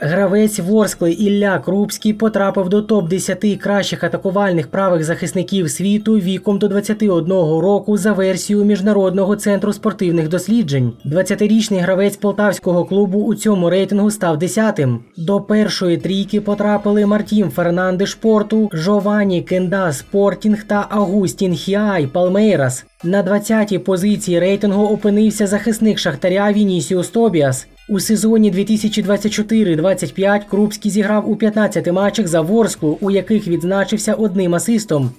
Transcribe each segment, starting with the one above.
Гравець Ворскли Ілля Крупський потрапив до топ-10 кращих атакувальних правих захисників світу віком до 21 року за версією Міжнародного центру спортивних досліджень. 20-річний гравець полтавського клубу у цьому рейтингу став 10-тим. До першої трійки потрапили Мартін Фернандеш Порту, Жовані Кенда Спортінг та Агустін Хіай Палмейрас. На 20-й позиції рейтингу опинився захисник Шахтаря Вінісіус Тобіас. У сезоні 2024-25 Крупський зіграв у 15 матчах за Ворсклу, у яких відзначився одним асистом.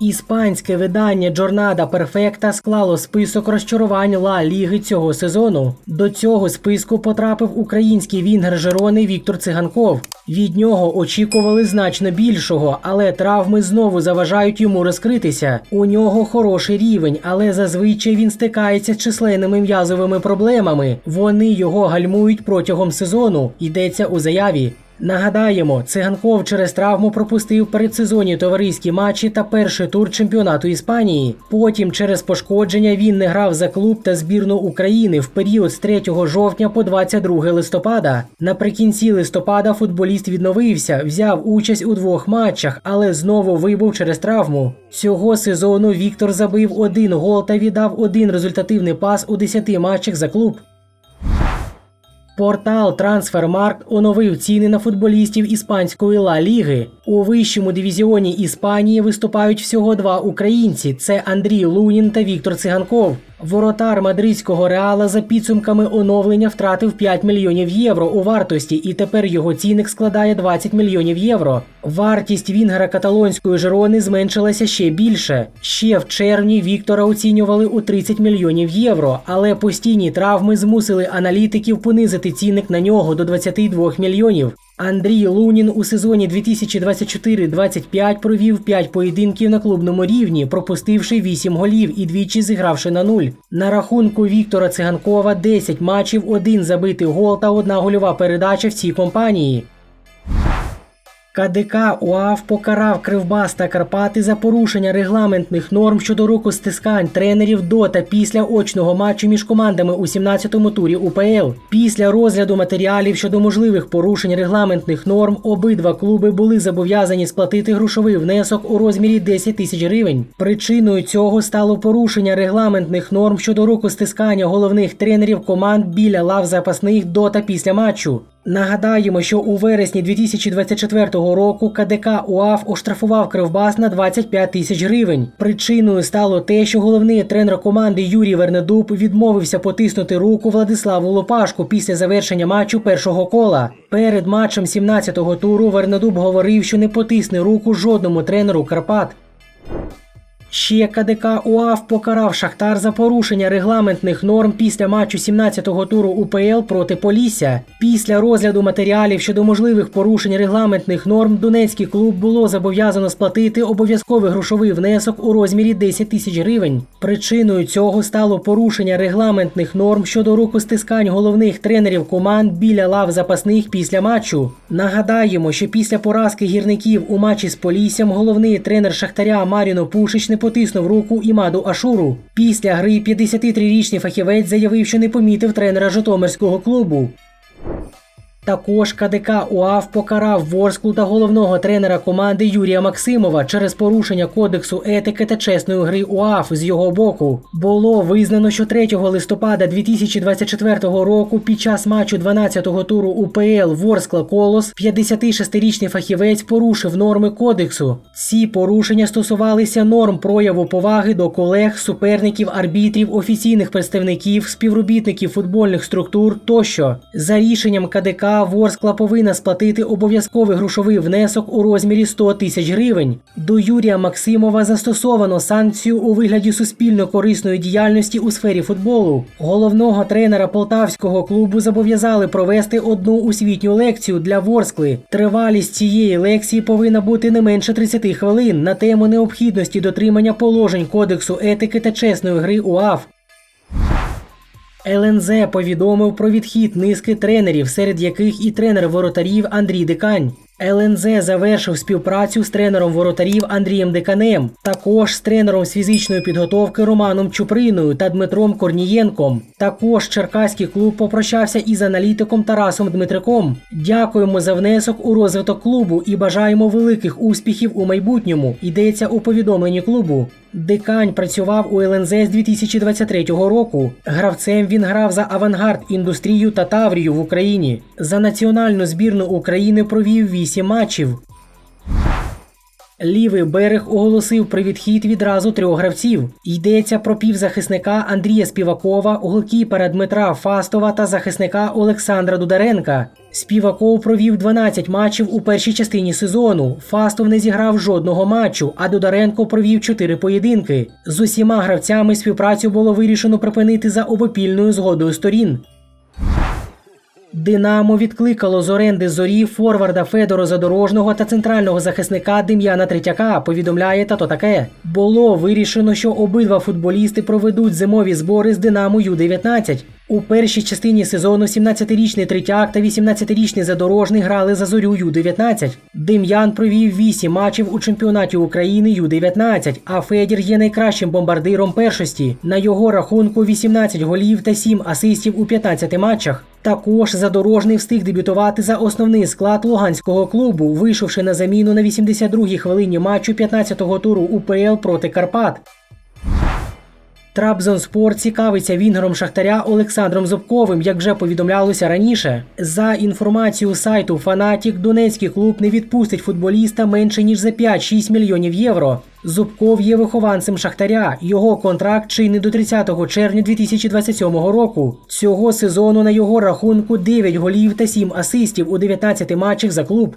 Іспанське видання Джорнада Перфекта склало список розчарувань Ла Ліги цього сезону. До цього списку потрапив український вінгер Жерони Віктор Циганков. Від нього очікували значно більшого, але травми знову заважають йому розкритися. У нього хороший рівень, але зазвичай він стикається з численними м'язовими проблемами. Вони його гальмують протягом сезону. Йдеться у заяві. Нагадаємо, циганков через травму пропустив передсезонні товариські матчі та перший тур чемпіонату Іспанії. Потім через пошкодження він не грав за клуб та збірну України в період з 3 жовтня по 22 листопада. Наприкінці листопада футболіст відновився, взяв участь у двох матчах, але знову вибув через травму. Цього сезону Віктор забив один гол та віддав один результативний пас у 10 матчах за клуб. Портал Трансфермаркт оновив ціни на футболістів іспанської Ла Ліги. У вищому дивізіоні Іспанії виступають всього два українці: це Андрій Лунін та Віктор Циганков. Воротар мадридського реала за підсумками оновлення втратив 5 мільйонів євро у вартості, і тепер його цінник складає 20 мільйонів євро. Вартість Вінгера каталонської Жерони зменшилася ще більше. Ще в червні Віктора оцінювали у 30 мільйонів євро, але постійні травми змусили аналітиків понизити цінник на нього до 22 мільйонів. Андрій Лунін у сезоні 2024-25 провів 5 поєдинків на клубному рівні, пропустивши 8 голів і двічі зігравши на нуль. На рахунку Віктора Циганкова 10 матчів, один забитий гол та одна гольова передача в цій компанії. КДК УАВ покарав Кривбас та Карпати за порушення регламентних норм щодо року стискань тренерів до та після очного матчу між командами у 17-му турі УПЛ. Після розгляду матеріалів щодо можливих порушень регламентних норм обидва клуби були зобов'язані сплатити грошовий внесок у розмірі 10 тисяч гривень. Причиною цього стало порушення регламентних норм щодо року стискання головних тренерів команд біля лав запасних до та після матчу. Нагадаємо, що у вересні 2024 року КДК УАФ оштрафував Кривбас на 25 тисяч гривень. Причиною стало те, що головний тренер команди Юрій Вернедуб відмовився потиснути руку Владиславу Лопашку після завершення матчу першого кола. Перед матчем 17-го туру Вернедуб говорив, що не потисне руку жодному тренеру Карпат. Ще КДК УАФ покарав Шахтар за порушення регламентних норм після матчу 17-го туру УПЛ проти Полісся. Після розгляду матеріалів щодо можливих порушень регламентних норм Донецький клуб було зобов'язано сплатити обов'язковий грошовий внесок у розмірі 10 тисяч гривень. Причиною цього стало порушення регламентних норм щодо рукостискань головних тренерів команд біля лав запасних після матчу. Нагадаємо, що після поразки гірників у матчі з Поліссям головний тренер Шахтаря Маріно Пушич не потиснув руку Імаду Ашуру. Після гри 53-річний фахівець заявив, що не помітив тренера Житомирського клубу. Також КДК УАФ покарав Ворсклу та головного тренера команди Юрія Максимова через порушення кодексу етики та чесної гри УАФ з його боку. Було визнано, що 3 листопада 2024 року під час матчу 12-го туру УПЛ Ворскла Колос 56-річний фахівець порушив норми кодексу. Ці порушення стосувалися норм прояву поваги до колег, суперників, арбітрів, офіційних представників, співробітників футбольних структур тощо. За рішенням КДК Ворскла повинна сплатити обов'язковий грошовий внесок у розмірі 100 тисяч гривень. До Юрія Максимова застосовано санкцію у вигляді суспільно корисної діяльності у сфері футболу. Головного тренера полтавського клубу зобов'язали провести одну освітню лекцію для Ворскли. Тривалість цієї лекції повинна бути не менше 30 хвилин на тему необхідності дотримання положень кодексу етики та чесної гри УАФ. ЛНЗ повідомив про відхід низки тренерів, серед яких і тренер воротарів Андрій Дикань. ЛНЗ завершив співпрацю з тренером воротарів Андрієм Деканем, також з тренером з фізичної підготовки Романом Чуприною та Дмитром Корнієнком. Також черкаський клуб попрощався із аналітиком Тарасом Дмитриком. Дякуємо за внесок у розвиток клубу і бажаємо великих успіхів у майбутньому. Йдеться у повідомленні клубу. Дикань працював у ЛНЗ з 2023 року. Гравцем він грав за авангард індустрію та Таврію в Україні. За національну збірну України провів 8 матчів. Лівий берег оголосив про відхід відразу трьох гравців. Йдеться про півзахисника Андрія Співакова, голкіпера Дмитра Фастова та захисника Олександра Дударенка. Співаков провів 12 матчів у першій частині сезону. Фастов не зіграв жодного матчу, а Дударенко провів 4 поєдинки. З усіма гравцями співпрацю було вирішено припинити за обопільною згодою сторін. Динамо відкликало з оренди зорі форварда Федора Задорожного та центрального захисника Дем'яна Третяка. Повідомляє тато таке. Було вирішено, що обидва футболісти проведуть зимові збори з Динамо Ю-19. У першій частині сезону 17-річний Третяк та 18-річний Задорожний грали за зорю Ю-19. Дем'ян провів 8 матчів у чемпіонаті України Ю-19, а Федір є найкращим бомбардиром першості. На його рахунку 18 голів та 7 асистів у 15 матчах. Також задорожний встиг дебютувати за основний склад луганського клубу, вийшовши на заміну на 82-й хвилині матчу 15-го туру УПЛ проти Карпат. Трабзонспор цікавиться вінгером Шахтаря Олександром Зубковим, як вже повідомлялося раніше. За інформацією сайту Фанатік, Донецький клуб не відпустить футболіста менше ніж за 5-6 мільйонів євро. Зубков є вихованцем Шахтаря. Його контракт чинний до 30 червня 2027 року. Цього сезону на його рахунку 9 голів та 7 асистів у 19 матчах за клуб.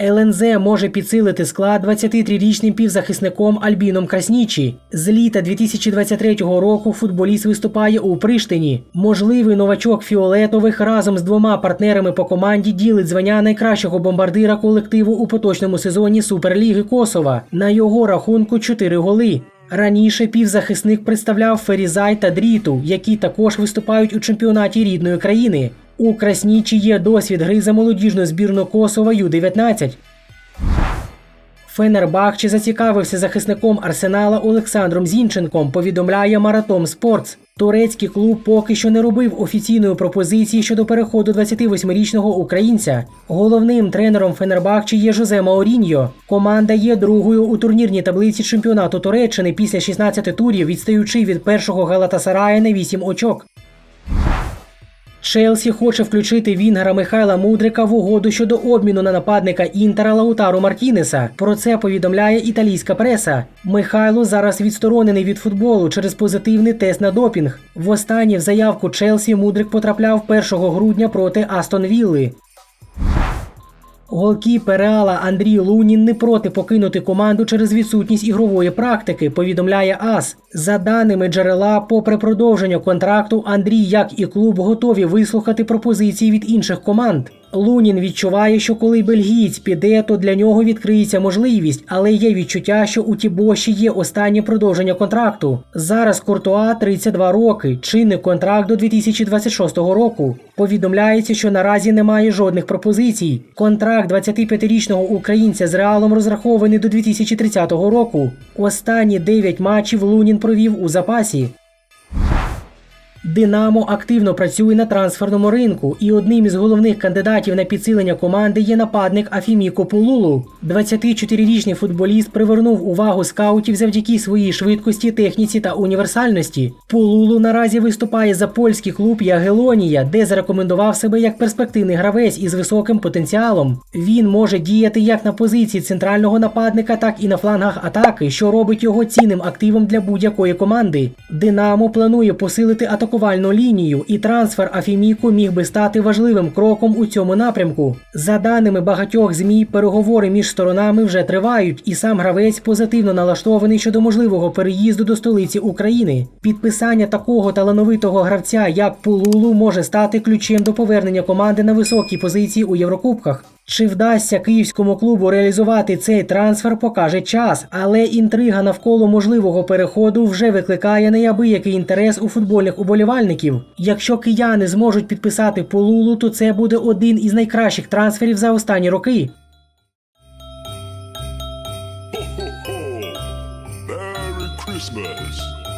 ЛНЗ може підсилити склад 23-річним півзахисником Альбіном Краснічі. З літа 2023 року футболіст виступає у Приштині. Можливий новачок фіолетових разом з двома партнерами по команді ділить звання найкращого бомбардира колективу у поточному сезоні Суперліги Косова. На його рахунку 4 голи. Раніше півзахисник представляв Ферізай та Дріту, які також виступають у чемпіонаті рідної країни. У Краснічі є досвід гри за молодіжну збірну Косова Ю-19. Фенербахче зацікавився захисником Арсенала Олександром Зінченком, повідомляє Маратом Спортс. Турецький клуб поки що не робив офіційної пропозиції щодо переходу 28-річного українця. Головним тренером Фенербахче є Жозе Маоріньо. Команда є другою у турнірній таблиці чемпіонату Туреччини після 16 турів, відстаючи від першого Галатасарая на 8 очок. Челсі хоче включити Вінгера Михайла Мудрика в угоду щодо обміну на нападника Інтера Лаутару Мартінеса. Про це повідомляє італійська преса. Михайло зараз відсторонений від футболу через позитивний тест на допінг. Востаннє в заявку Челсі Мудрик потрапляв 1 грудня проти Астон Вілли. Голкіпер Реала Андрій Лунін не проти покинути команду через відсутність ігрової практики, повідомляє АС. За даними джерела, попри продовження контракту, Андрій, як і клуб, готові вислухати пропозиції від інших команд. Лунін відчуває, що коли бельгієць піде, то для нього відкриється можливість, але є відчуття, що у Тібоші є останнє продовження контракту. Зараз Куртуа 32 роки, чинний контракт до 2026 року. Повідомляється, що наразі немає жодних пропозицій. Контракт 25-річного українця з реалом розрахований до 2030 року. Останні 9 матчів Лунін провів у запасі. Динамо активно працює на трансферному ринку, і одним із головних кандидатів на підсилення команди є нападник Афіміко Пулулу. 24-річний футболіст привернув увагу скаутів завдяки своїй швидкості, техніці та універсальності. Пулулу наразі виступає за польський клуб Ягелонія, де зарекомендував себе як перспективний гравець із високим потенціалом. Він може діяти як на позиції центрального нападника, так і на флангах атаки, що робить його цінним активом для будь-якої команди. Динамо планує посилити атакувальну лінію, і трансфер Афіміку міг би стати важливим кроком у цьому напрямку. За даними багатьох змі, переговори між сторонами вже тривають, і сам гравець позитивно налаштований щодо можливого переїзду до столиці України. Підписання такого талановитого гравця, як Пулулу, може стати ключем до повернення команди на високій позиції у Єврокубках. Чи вдасться київському клубу реалізувати цей трансфер, покаже час, але інтрига навколо можливого переходу вже викликає неабиякий інтерес у футбольних уболівальників. Якщо кияни зможуть підписати Полулу, то це буде один із найкращих трансферів за останні роки. Merry Christmas.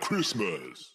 Christmas.